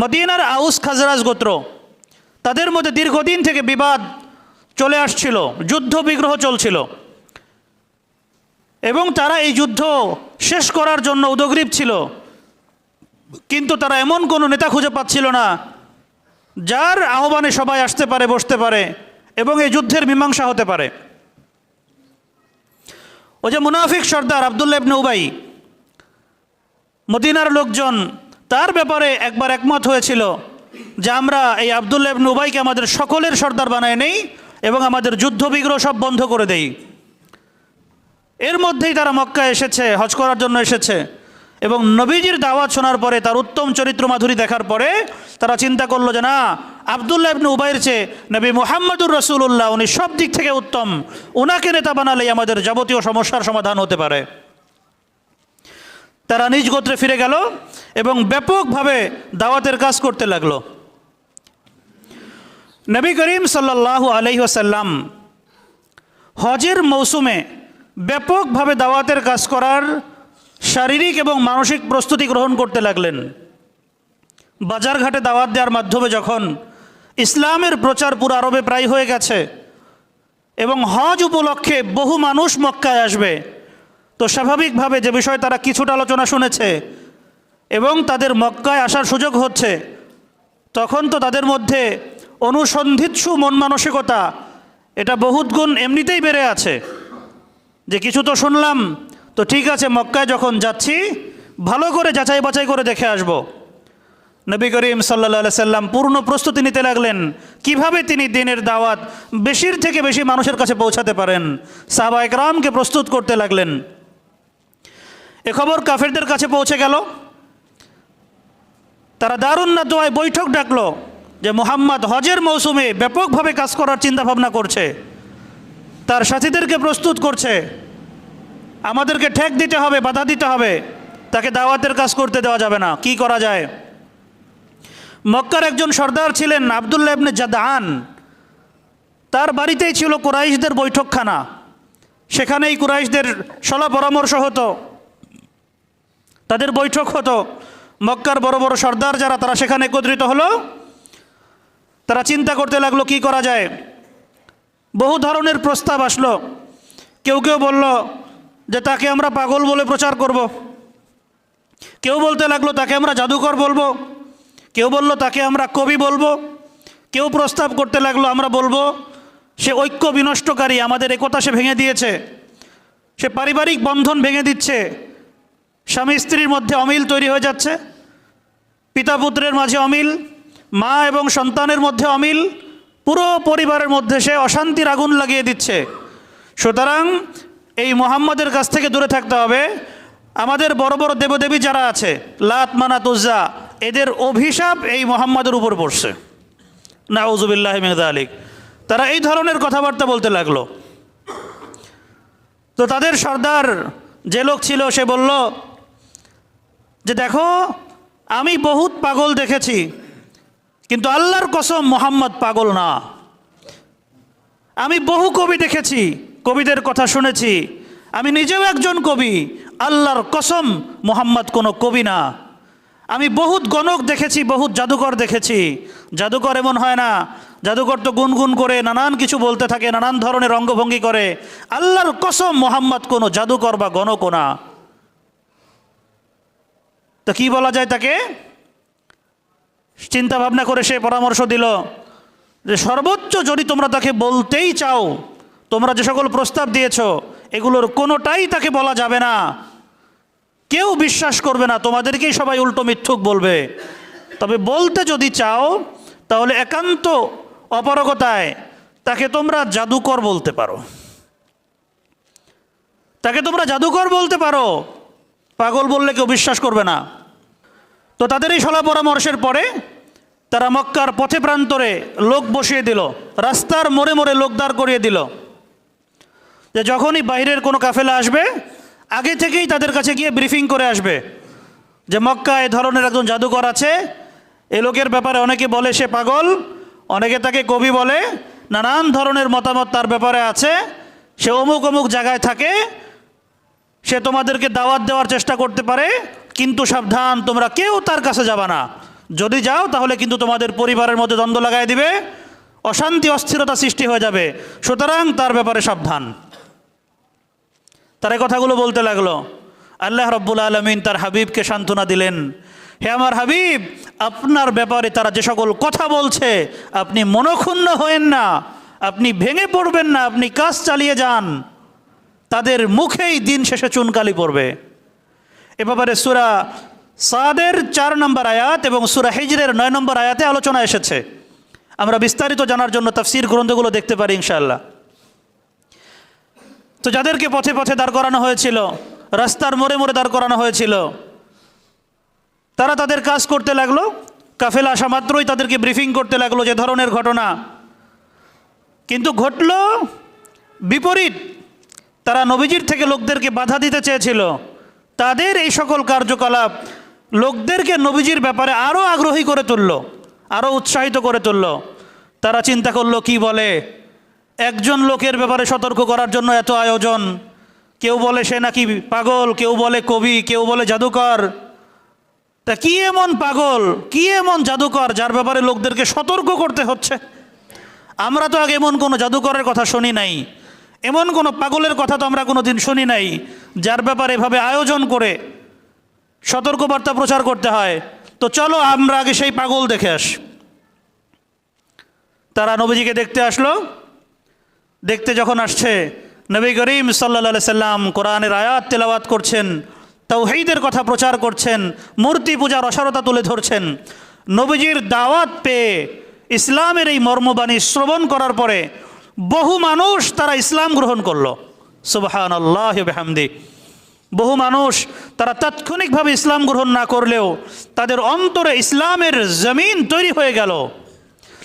মদিনার আউস খাজরাজ গোত্র, তাদের মধ্যে দীর্ঘদিন থেকে বিবাদ চলে আসছিল, যুদ্ধ বিগ্রহ চলছিল। এবং তারা এই যুদ্ধ শেষ করার জন্য উদগ্রীব ছিল। কিন্তু তারা এমন কোনো নেতা খুঁজে পাচ্ছিল না, যার আহ্বানে সবাই আসতে পারে, বসতে পারে এবং এই যুদ্ধের মীমাংসা হতে পারে। ও যে মুনাফিক সর্দার আবদুল্লাহ উবাই, মদিনার লোকজন তার ব্যাপারে একবার একমত হয়েছিল যে আমরা এই আবদুল্লাহ ইবনে উবাইকে আমাদের সকলের সর্দার বানায় নেই এবং আমাদের যুদ্ধবিগ্রহ সব বন্ধ করে দেই। এর মধ্যেই তারা মক্কা এসেছে, হজ করার জন্য এসেছে এবং নবীজির দাওয়াত শোনার পরে, তার উত্তম চরিত্র মাধুরী দেখার পরে তারা চিন্তা করল যে, না, আবদুল্লাহ ইবনে উবাইয়ের চেয়ে নবী মোহাম্মদুর রসুল্লাহ উনি সব দিক থেকে উত্তম। ওনাকে নেতা বানালেই আমাদের যাবতীয় সমস্যার সমাধান হতে পারে। তারা নিজ গোত্রে ফিরে গেল এবং ব্যাপকভাবে দাওয়াতের কাজ করতে লাগল। নবী করিম সাল্লাল্লাহু আলাইহি ওয়াসাল্লাম হজের মৌসুমে ব্যাপকভাবে দাওয়াতের কাজ করার শারীরিক এবং মানসিক প্রস্তুতি গ্রহণ করতে লাগলেন। বাজারঘাটে দাওয়াত দেওয়ার মাধ্যমে যখন ইসলামের প্রচার পুরো আরবে প্রায় হয়ে গেছে এবং হজ উপলক্ষে বহু মানুষ মক্কায় আসবে তো স্বাভাবিকভাবে যে বিষয় তারা কিছুটা আলোচনা শুনেছে এবং তাদের মক্কায় আসার সুযোগ হচ্ছে, তখন তো তাদের মধ্যে অনুসন্ধিৎসু মন মানসিকতা, এটা বহুত গুণ এমনিতেই বেড়ে আছে। যে কিছু তো শুনলাম, তো ঠিক আছে, মক্কায় যখন যাচ্ছি, ভালো করে যাচাই বাছাই করে দেখে আসব। নবী করিম সাল্লা সাল্লাম পূর্ণ প্রস্তুতি নিতে লাগলেন, কীভাবে তিনি দিনের দাওয়াত বেশির থেকে বেশি মানুষের কাছে পৌঁছাতে পারেন? সাহবা একরামকে প্রস্তুত করতে লাগলেন। এ খবর কাফেরদের কাছে পৌঁছে গেল। তারা দারুণ না দোয়ায় বৈঠক ডাকলো যে মোহাম্মদ হজের মৌসুমে ব্যাপকভাবে কাজ করার চিন্তা ভাবনা করছে। তার সাথীদেরকে প্রস্তুত করছে। আমাদেরকে ঠেক দিতে হবে, বাধা দিতে হবে। তাকে দাওয়াতের কাজ করতে দেওয়া যাবে না। কি করা যায়? মক্কার একজন সর্দার ছিলেন আবদুল্লাহ ইবনে জাদান তার বাড়িতেই ছিল কুরাইশদের বৈঠকখানা। সেখানেই কুরাইশদের সলা পরামর্শ হতো। তাদের বৈঠক হতো। মক্কার বড় বড় সর্দার যারা, তারা সেখানে একত্রিত হলো। তারা চিন্তা করতে লাগল, কি করা যায়? বহু ধরনের প্রস্তাব আসলো। কেউ কেউ বলল যে, তাকে আমরা পাগল বলে প্রচার করব। কেউ বলতে লাগল, তাকে আমরা জাদুকর বলব। কেউ বলল, তাকে আমরা কবি বলব। কেউ প্রস্তাব করতে লাগল, আমরা বলব, সে ঐক্য বিনষ্টকারী, আমাদের একতা সে ভেঙে দিয়েছে। সে পারিবারিক বন্ধন ভেঙে দিচ্ছে। স্বামী স্ত্রীর মধ্যে অমিল তৈরি হয়ে যাচ্ছে। পিতা পুত্রের মাঝে অমিল, মা এবং সন্তানের মধ্যে অমিল, পুরো পরিবারের মধ্যে সে অশান্তির আগুন লাগিয়ে দিচ্ছে। সুতরাং এই মোহাম্মদের কাছ থেকে দূরে থাকতে হবে। আমাদের বড় বড় দেবদেবী যারা আছে, লাত, মানা, তুজা, এদের অভিশাপ এই মোহাম্মদের উপর পড়ছে। নাউজুবিল্লাহ মেহদা আলিক তারা এই ধরনের কথাবার্তা বলতে লাগল। তো তাদের সর্দার যে লোক ছিল, সে বলল যে দেখো, আমি বহুত পাগল দেখেছি, কিন্তু আল্লাহর কসম মোহাম্মদ পাগল না। আমি বহু কবি দেখেছি, কবিদের কথা শুনেছি, আমি নিজেও একজন কবি, আল্লাহর কসম মোহাম্মদ কোনো কবি না। আমি বহুত গণক দেখেছি, বহুত জাদুকর দেখেছি, জাদুকর এমন হয় না, জাদুকর তো গুনগুন করে, নানান কিছু বলতে থাকে, নানান ধরনের অঙ্গভঙ্গি করে, আল্লাহর কসম মোহাম্মদ কোনো জাদুকর বা গণকও না। তো কি বলা যায় তাকে? চিন্তা ভাবনা করে সে পরামর্শ দিল যে সর্বোচ্চ যদি তোমরা তাকে বলতেই চাও, তোমরা যে সকল প্রস্তাব দিয়েছ, এগুলোর কোনোটাই তাকে বলা যাবে না। কেউ বিশ্বাস করবে না, তোমাদেরকেই সবাই উল্টো মিথ্যুক বলবে। তবে বলতে যদি চাও, তাহলে একান্ত অপারগতায় তাকে তোমরা জাদুকর বলতে পারো। তাকে তোমরা জাদুকর বলতে পারো। পাগল বললে কেউ বিশ্বাস করবে না। তো তাদের এই সলা পরামর্শের পরে তারা মক্কার পথে প্রান্তরে লোক বসিয়ে দিল, রাস্তার মোড়ে মোড়ে লোক দাঁড় করিয়ে দিল। যে যখনই বাইরের কোনো কাফেলা আসবে, আগে থেকেই তাদের কাছে গিয়ে ব্রিফিং করে আসবে যে মক্কা এ ধরনের একজন জাদুকর আছে। এ লোকের ব্যাপারে অনেকে বলে সে পাগল, অনেকে তাকে কবি বলে, নানান ধরনের মতামত তার ব্যাপারে আছে। সে অমুক অমুক জায়গায় থাকে সে তোমাদেরকে দাওয়াত দেওয়ার চেষ্টা করতে পারে, কিন্তু সাবধান, তোমরা কেউ তার কাছে যাবা না। যদি যাও, তাহলে কিন্তু তোমাদের পরিবারের মধ্যে দ্বন্দ্ব লাগাই দিবে, অশান্তি, অস্থিরতা সৃষ্টি হয়ে যাবে। সুতরাং তার ব্যাপারে সাবধান। তার কথাগুলো বলতে লাগল। আল্লাহ রব্বুল আলমিন তার হাবিবকে সান্ত্বনা দিলেন। হে আমার হাবিব, আপনার ব্যাপারে তারা যে সকল কথা বলছে, আপনি মনক্ষুণ্ণ হয়েন না, আপনি ভেঙে পড়বেন না, আপনি কাজ চালিয়ে যান। তাদের মুখেই দিন শেষে চুনকালি পড়বে। এ ব্যাপারে সুরা সাদের চার নম্বর আয়াত এবং সুরা হিজরের নয় নম্বর আয়াতে আলোচনা এসেছে। আমরা বিস্তারিত জানার জন্য তাফসির গ্রন্থগুলো দেখতে পারি ইনশাল্লাহ তো যাদেরকে পথে পথে দাঁড় করানো হয়েছিল, রাস্তার মোড়ে মোড়ে দাঁড় করানো হয়েছিল, তারা তাদের কাজ করতে লাগল। কাফেলা আসা মাত্রই তাদেরকে ব্রিফিং করতে লাগল যে ধরনের ঘটনা। কিন্তু ঘটল বিপরীত। তারা নবীজির থেকে লোকদেরকে বাধা দিতে চেয়েছিল। তাদের এই সকল কার্যকলাপ লোকদেরকে নবীজির ব্যাপারে আরও আগ্রহী করে তুলল আরও উৎসাহিত করে তুলল। তারা চিন্তা করল, কি বলে? একজন লোকের ব্যাপারে সতর্ক করার জন্য এত আয়োজন। কেউ বলে সে নাকি পাগল, কেউ বলে কবি, কেউ বলে জাদুকর। তা কি এমন পাগল, কি এমন জাদুকর যার ব্যাপারে লোকদেরকে সতর্ক করতে হচ্ছে? আমরা তো আগে এমন কোনো জাদুকরের কথা শুনি নাই। এমন কোনো পাগলের কথা তো আমরা কোনো দিন শুনি নাই, যার ব্যাপারে এভাবে আয়োজন করে সতর্কবার্তা প্রচার করতে হয়। তো চলো আমরা আগে সেই পাগল দেখে আস। তারা নবীজিকে দেখতে আসলো। দেখতে যখন আসছে, নবী করিম সাল্লা সাল্লাম কোরআনের আয়াত তেলাওয়াত করছেন তাওহীদের কথা প্রচার করছেন, মূর্তি পূজার অসারতা তুলে ধরছেন। নবীজির দাওয়াত পেয়ে ইসলামের এই মর্মবাণী শ্রবণ করার পরে বহু মানুষ তারা ইসলাম গ্রহণ করল। সুবাহান আল্লাহ বেহামদি। বহু মানুষ তারা তাৎক্ষণিকভাবে ইসলাম গ্রহণ না করলেও তাদের অন্তরে ইসলামের জমিন তৈরি হয়ে গেল।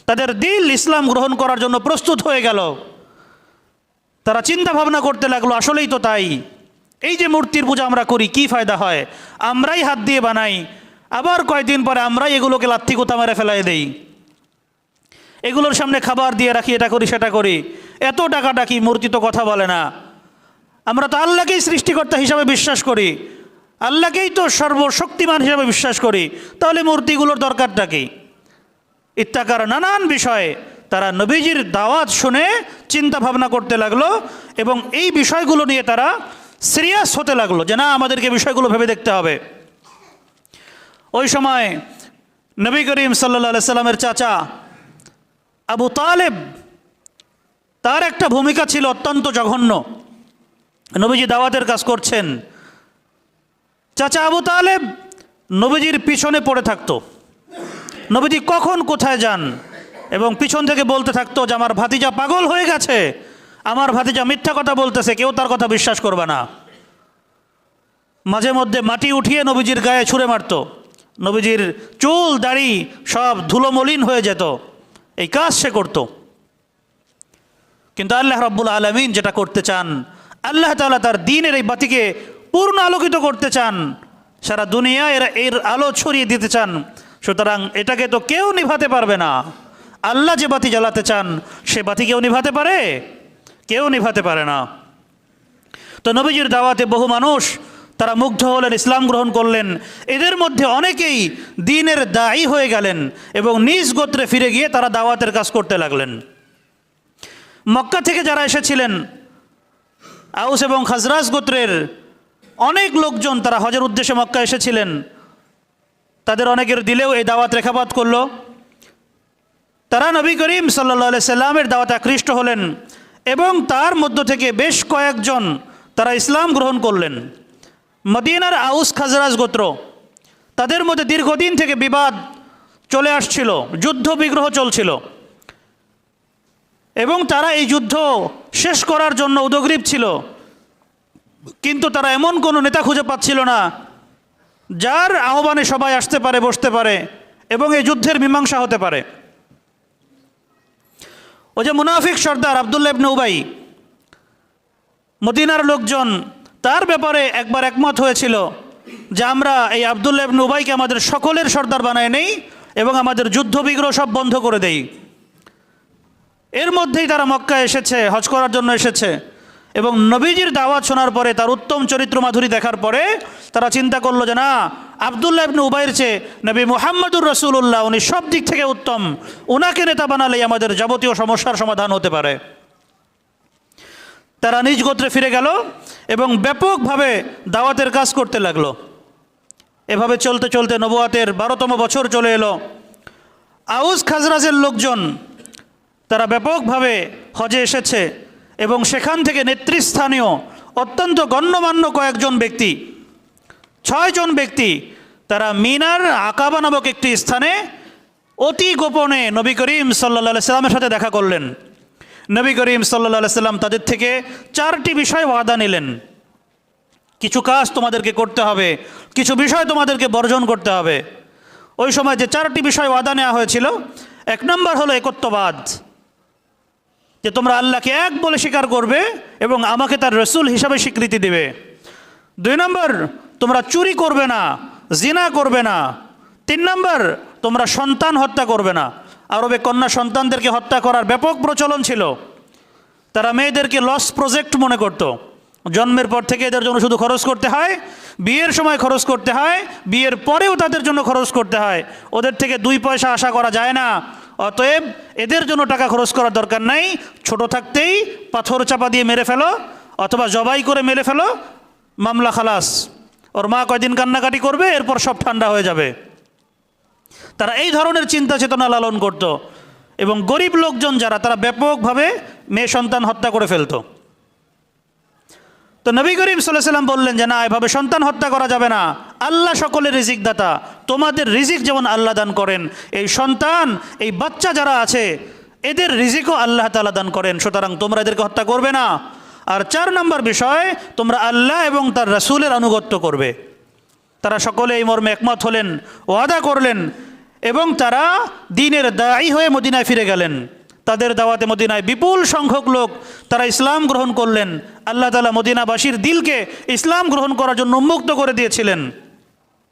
তাদের দিল ইসলাম গ্রহণ করার জন্য প্রস্তুত হয়ে গেল। তারা চিন্তা ভাবনা করতে লাগল, আসলেই তো তাই। এই যে মূর্তির পূজা আমরা করি, কি ফায়দা হয়? আমরাই হাত দিয়ে বানাই, আবার কয়েকদিন পরে আমরাই এগুলোকে লাথি কোথা মেরে ফেলাই দেই। এগুলোর সামনে খাবার দিয়ে রাখি, এটা করি, সেটা করি। এত টাকা ডাকি মূর্তি তো কথা বলে না। আমরা তো আল্লাহকেই সৃষ্টিকর্তা হিসাবে বিশ্বাস করি। আল্লাহকেই তো সর্বশক্তিমান হিসাবে বিশ্বাস করি। তাহলে মূর্তিগুলোর দরকারটা কি? ইত্যাকার নানান বিষয়ে তারা নবীজির দাওয়াত শুনে চিন্তা ভাবনা করতে লাগল এবং এই বিষয়গুলো নিয়ে তারা সিরিয়াস হতে লাগল যে না, আমাদেরকে বিষয়গুলো ভেবে দেখতে হবে। ওই সময় নবী করিম সাল্লা সাল্লামের চাচা আবু তালেব, তার একটা ভূমিকা ছিল অত্যন্ত জঘন্য। নবীজি দাওয়াতের কাজ করছেন। চাচা আবু তালেব নবীজির পিছনে পড়ে থাকতো। নবীজি কখন কোথায় যান এবং পিছন থেকে বলতে থাকতো যে, আমার ভাতিজা পাগল হয়ে গেছে, আমার ভাতিজা মিথ্যা কথা বলতেছে, কেউ তার কথা বিশ্বাস করবে না। মাঝে মধ্যে মাটি উঠিয়ে নবীজির গায়ে ছুঁড়ে মারত। নবীজির চুল, দাড়ি সব ধুলোমলিন হয়ে যেত। এই কাজ সে করত। কিন্তু আল্লাহ রব্বুল আলমিন যেটা করতে চান, আল্লাহ তালা তার দিনের এই বাতিকে পূর্ণ আলোকিত করতে চান। সারা দুনিয়া এরা, এর আলো ছড়িয়ে দিতে চান। সুতরাং এটাকে তো কেউ নিভাতে পারবে না। আল্লাহ যে বাতি জ্বালাতে চান, সে বাতি কেউ নিভাতে পারে? কেউ নিভাতে পারে না। তো নবীজির দাওয়াতে বহু মানুষ তারা মুগ্ধ হলেন, ইসলাম গ্রহণ করলেন। এদের মধ্যে অনেকেই দিনের দায়ী হয়ে গেলেন এবং নিজ গোত্রে ফিরে গিয়ে তারা দাওয়াতের কাজ করতে লাগলেন। মক্কা থেকে যারা এসেছিলেন, আউস এবং খাজরাজ গোত্রের অনেক লোকজন তারা হজের উদ্দেশ্যে মক্কা এসেছিলেন। তাদের অনেকের দিলেও এই দাওয়াত রেখাপাত করল। তারা নবী করিম সাল্লা সাল্লামের দাওয়াতে আকৃষ্ট হলেন এবং তার মধ্য থেকে বেশ কয়েকজন তারা ইসলাম গ্রহণ করলেন। মদিনার আউস খাজরাজ গোত্র, তাদের মধ্যে দীর্ঘদিন থেকে বিবাদ চলে আসছিল, যুদ্ধ বিগ্রহ চলছিল। এবং তারা এই যুদ্ধ শেষ করার জন্য উদগ্রীব ছিল। কিন্তু তারা এমন কোনো নেতা খুঁজে পাচ্ছিল না, যার আহ্বানে সবাই আসতে পারে, বসতে পারে এবং এই যুদ্ধের মীমাংসা হতে পারে। ও যে মুনাফিক সর্দার আবদুল্লাহ ইবনে উবাই, মদিনার লোকজন তার ব্যাপারে একবার একমত হয়েছিল যে আমরা এই আবদুল্লাহ ইবনে উবাইকে আমাদের সকলের সর্দার বানায় নেই এবং আমাদের যুদ্ধবিগ্রহ সব বন্ধ করে দেই। এর মধ্যেই তারা মক্কা এসেছে, হজ করার জন্য এসেছে এবং নবীজির দাওয়াত শোনার পরে, তার উত্তম চরিত্র মাধুরী দেখার পরে তারা চিন্তা করল যে না, আবদুল্লাহ ইবনে উবাইর চেয়ে নবী মোহাম্মদুর রসুল্লাহ উনি সব দিক থেকে উত্তম। ওনাকে নেতা বানালেই আমাদের যাবতীয় সমস্যার সমাধান হতে পারে। তারা নিজ গোত্রে ফিরে গেল এবং ব্যাপকভাবে দাওয়াতের কাজ করতে লাগল। এভাবে চলতে চলতে নবুয়াতের বারোতম বছর চলে এলো। আউস খাজরাজের লোকজন, তারা ব্যাপকভাবে হজে এসেছে এবং সেখান থেকে নেতৃস্থানীয় অত্যন্ত গণ্যমান্য কয়েকজন ব্যক্তি ছয়জন ব্যক্তি, তারা মিনার আকাবা নামক একটি স্থানে অতি গোপনে নবী করিম সাল্লা সাল্লামের সাথে দেখা করলেন। নবী করিম সাল্লা সাল্লাম তাদের থেকে চারটি বিষয় ওয়াদা নিলেন। কিছু কাজ তোমাদেরকে করতে হবে, কিছু বিষয় তোমাদেরকে বর্জন করতে হবে। ওই সময় যে চারটি বিষয় ওয়াদা নেওয়া হয়েছিল, এক নম্বর হলো একত্ববাদ, যে তোমরা আল্লাহকে এক বলে স্বীকার করবে এবং আমাকে তার রসুল হিসাবে স্বীকৃতি দেবে। দুই নম্বর, তোমরা চুরি করবে না, জিনা করবে না। তিন নম্বর, তোমরা সন্তান হত্যা করবে না। আরবে কন্যা সন্তানদেরকে হত্যা করার ব্যাপক প্রচলন ছিল। তারা মেয়েদেরকে লস প্রজেক্ট মনে করত। জন্মের পর থেকে এদের জন্য শুধু খরচ করতে হয়, বিয়ের সময় খরচ করতে হয়, বিয়ের পরেও তাদের জন্য খরচ করতে হয়। ওদের থেকে দুই পয়সা আশা করা যায় না। অতএব এদের জন্য টাকা খরচ করার দরকার নাই। ছোট থাকতেই পাথর চাপা দিয়ে মেরে ফেলো, অথবা জবাই করে মেরে ফেলো। মামলা খালাস। ওর মা কয়দিন কান্নাকাটি করবে, এরপর সব ঠান্ডা হয়ে যাবে। তারা এই ধরনের চিন্তা চেতনা লালন করত এবং গরিব লোকজন যারা, তারা ব্যাপকভাবে মেয়ে সন্তান হত্যা করে ফেলত। তো নবী করিম সাল্লাহ সাল্লাম বললেন যে, না, এভাবে সন্তান হত্যা করা যাবে না। আল্লাহ সকলের রিজিক দাতা তোমাদের রিজিক যেমন আল্লাহ দান করেন, এই সন্তান, এই বাচ্চা যারা আছে, এদের রিজিকও আল্লাহ তালা দান করেন। সুতরাং তোমরা এদেরকে হত্যা করবে না। আর চার নম্বর বিষয়, তোমরা আল্লাহ এবং তার রাসূলের আনুগত্য করবে। তারা সকলে এই মর্মে একমত হলেন, ওয়াদা করলেন এবং তারা দিনের দায়ী হয়ে মদিনায় ফিরে গেলেন। তাদের দাওয়াতে মদিনায় বিপুল সংখ্যক লোক তারা ইসলাম গ্রহণ করলেন। আল্লাহ তালা মদিনাবাসীর দিলকে ইসলাম গ্রহণ করার জন্য উন্মুক্ত করে দিয়েছিলেন।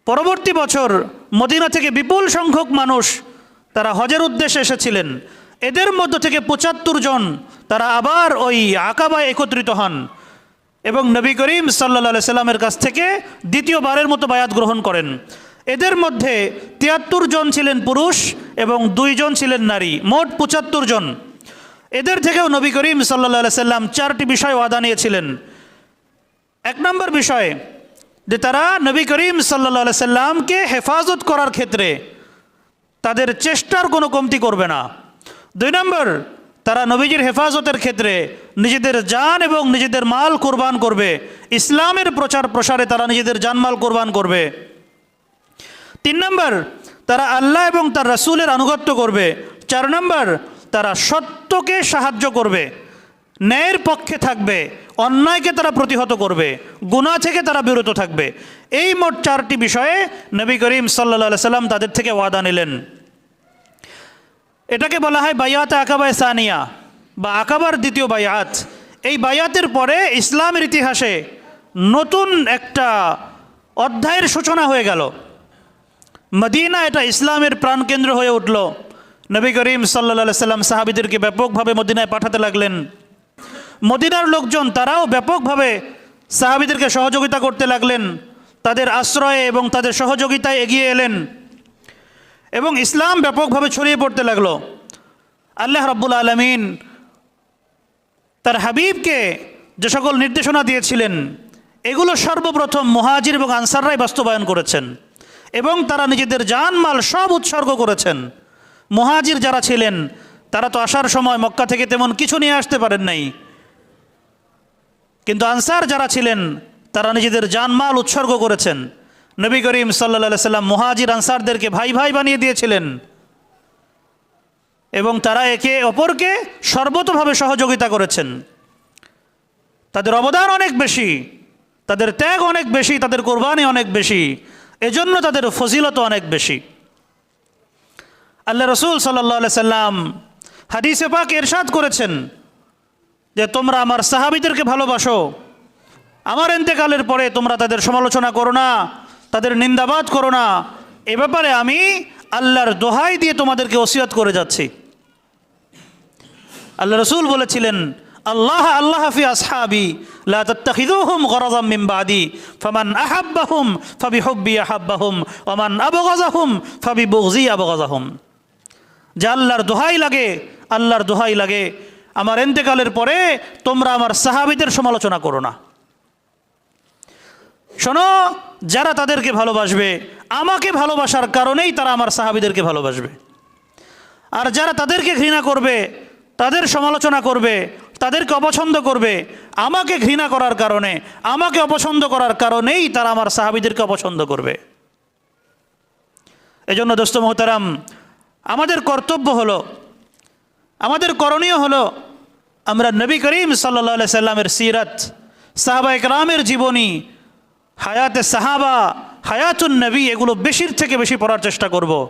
পরবর্তী বছর মদিনা থেকে বিপুল সংখ্যক মানুষ তারা হজের উদ্দেশ্যে এসেছিলেন। এদের মধ্য থেকে পঁচাত্তর জন তারা আবার ওই আকাবায় একত্রিত হন এবং নবী করিম সাল্লা সাল্লামের কাছ থেকে দ্বিতীয়বারের মতো বায়াত গ্রহণ করেন। এদের মধ্যে তিয়াত্তর জন ছিলেন পুরুষ এবং দুইজন ছিলেন নারী, মোট পঁচাত্তর জন। এদের থেকেও নবী করিম সাল্লা সাল্লাম চারটি বিষয় ওয়াদা নিয়েছিলেন। এক নম্বর বিষয়, যে তারা নবী করিম সাল্লা সাল্লামকে হেফাজত করার ক্ষেত্রে তাদের চেষ্টার কোনো কমতি করবে না। দুই নম্বর, তারা নবীজির হেফাজতের ক্ষেত্রে নিজেদের যান এবং নিজেদের মাল কোরবান করবে। ইসলামের প্রচার প্রসারে তারা নিজেদের জানমাল কোরবান করবে। তিন নম্বর, তারা আল্লাহ এবং তার রাসূলের আনুগত্য করবে। চার নম্বর, তারা সত্যকে সাহায্য করবে, ন্যায়ের পক্ষে থাকবে, অন্যায়কে তারা প্রতিহত করবে, গুনাহ থেকে তারা বিরত থাকবে। এই মোট চারটি বিষয়ে নবী করিম সাল্লা সাল্লাম তাদের থেকে ওয়াদা নিলেন। এটাকে বলা হয় বাইয়াত আকাবায় সানিয়া বা আকাবার দ্বিতীয় বায়াত এই বায়াতের পরে ইসলামের ইতিহাসে নতুন একটা অধ্যায়ের সূচনা হয়ে গেল। মদিনা এটা ইসলামের প্রাণকেন্দ্র হয়ে উঠল। নবী করিম সাল্লা সাল্লাম সাহাবিদেরকে ব্যাপকভাবে মদিনায় পাঠাতে লাগলেন। মদিনার লোকজন তারাও ব্যাপকভাবে সাহাবিদেরকে সহযোগিতা করতে লাগলেন। তাদের আশ্রয়ে এবং তাদের সহযোগিতায় এগিয়ে এলেন। এবং ইসলাম ব্যাপকভাবে ছড়িয়ে পড়তে লাগল। আল্লাহ রাব্বুল আলমিন তার হাবিবকে যে সকল নির্দেশনা দিয়েছিলেন, এগুলো সর্বপ্রথম মহাজির এবং আনসাররাই বাস্তবায়ন করেছেন। এবং তারা নিজেদের জানমাল সব উৎসর্গ করেছেন। মহাজির যারা ছিলেন, তারা তো আসার সময় মক্কা থেকে তেমন কিছু নিয়ে আসতে পারেন নাই। কিন্তু আনসার যারা ছিলেন, তারা নিজেদের জানমাল উৎসর্গ করেছেন। নবী করিম সাল্লা সাল্লাম মহাজির আনসারদেরকে ভাই ভাই বানিয়ে দিয়েছিলেন। এবং তারা একে অপরকে সর্বতভাবে সহযোগিতা করেছেন। তাদের অবদান অনেক বেশি, তাদের ত্যাগ অনেক বেশি, তাদের কোরবানি অনেক বেশি। এজন্য তাদের ফজিলত অনেক বেশি। আল্লাহ রসুল সাল্লাহ সাল্লাম হাদিসে পাক এরশাদ করেছেন যে, তোমরা আমার সাহাবিদেরকে ভালোবাসো। আমার এন্তেকালের পরে তোমরা তাদের সমালোচনা করো না, তাদের নিন্দাবাদ করো না। এ ব্যাপারে আমি আল্লাহর দোহাই দিয়ে তোমাদেরকে ওসিয়ত করে যাচ্ছি। আল্লাহ রসুল বলেছিলেন আল্লাহ আল্লাহ ফি আসহাবি, লা তাত্তাখিযুহুম গরাযাম মিন বাদি, ফামান আহাব্বাহুম ফাবিহুব্বি আহাব্বাহুম, ওয়া মান আবগাযাহুম ফাবিবুগযি আবগাযাহুম যে আল্লাহর দোহাই লাগে, আল্লাহর দোহাই লাগে, আমার এন্তেকালের পরে তোমরা আমার সাহাবিদের সমালোচনা করো না। শোনো, যারা তাদেরকে ভালোবাসবে, আমাকে ভালোবাসার কারণেই তারা আমার সাহাবিদেরকে ভালোবাসবে। আর যারা তাদেরকে ঘৃণা করবে, তাদের সমালোচনা করবে তাদেরকে অপছন্দ করবে, আমাকে ঘৃণা করার কারণে, আমাকে অপছন্দ করার কারণেই তারা আমার সাহাবিদেরকে অপছন্দ করবে। এজন্য দোস্ত মোহতারাম, আমাদের কর্তব্য হলো, আমাদের করণীয় হলো, আমরা নবী করিম সাল্লা সাল্লামের সিরাত, সাহাবা একরামের জীবনী, হায়াতে সাহাবা, হায়াতুন নবী, এগুলো বেশির থেকে বেশি পড়ার চেষ্টা করব।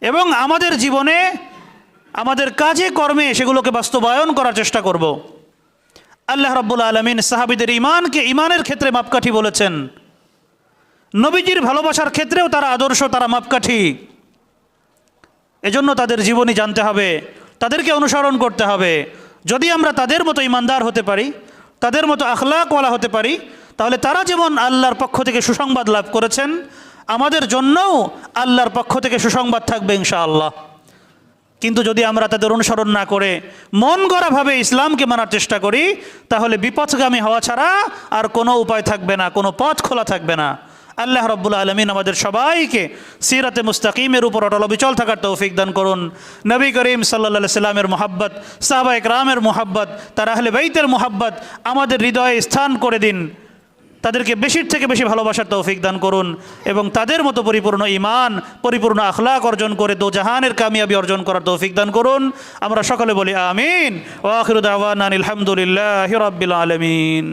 এবং আমাদের জীবনে আমাদের কাজে, কর্মে সেগুলোকে বাস্তবায়ন করার চেষ্টা করব। আল্লাহ রাব্বুল আলমিন সাহাবিদের ইমানকে ইমানের ক্ষেত্রে মাপকাঠি বলেছেন। নবীজির ভালোবাসার ক্ষেত্রেও তারা আদর্শ, তারা মাপকাঠি। এজন্য তাদের জীবনী জানতে হবে, তাদেরকে অনুসরণ করতে হবে। যদি আমরা তাদের মতো ইমানদার হতে পারি, তাদের মতো আখলাকওয়ালা হতে পারি, তাহলে তারা যেমন আল্লাহর পক্ষ থেকে সুসংবাদ লাভ করেছেন, আমাদের জন্যও আল্লাহর পক্ষ থেকে সুসংবাদ থাকবে ইনশাআল্লাহ। কিন্তু যদি আমরা তাদের অনুসরণ না করে মন গড়াভাবে ইসলামকে মানার চেষ্টা করি, তাহলে বিপথগামী হওয়া ছাড়া আর কোনো উপায় থাকবে না, কোনো পথ খোলা থাকবে না। আল্লাহ রব্বুল আলমিন আমাদের সবাইকে সিরাতে মুস্তাকিমের উপর অটল অবিচল থাকার তৌফিক দান করুন। নবী করিম সাল্লা সাল্লামের মোহাব্বত সাহবা একরামের মোহাব্বত, তার আহলে বাইতের মোহাব্বত আমাদের হৃদয়ে স্থান করে দিন। তাদেরকে বেশির থেকে বেশি ভালোবাসার তৌফিক দান করুন এবং তাদের মতো পরিপূর্ণ ইমান পরিপূর্ণ আখলাক অর্জন করে দো জাহানের কামিয়াবি অর্জন করার তৌফিক দান করুন। আমরা সকলে বলি আমিন। ওয়াখির আওয়ান আলহামদুলিল্লাহ রবিল আলমিন।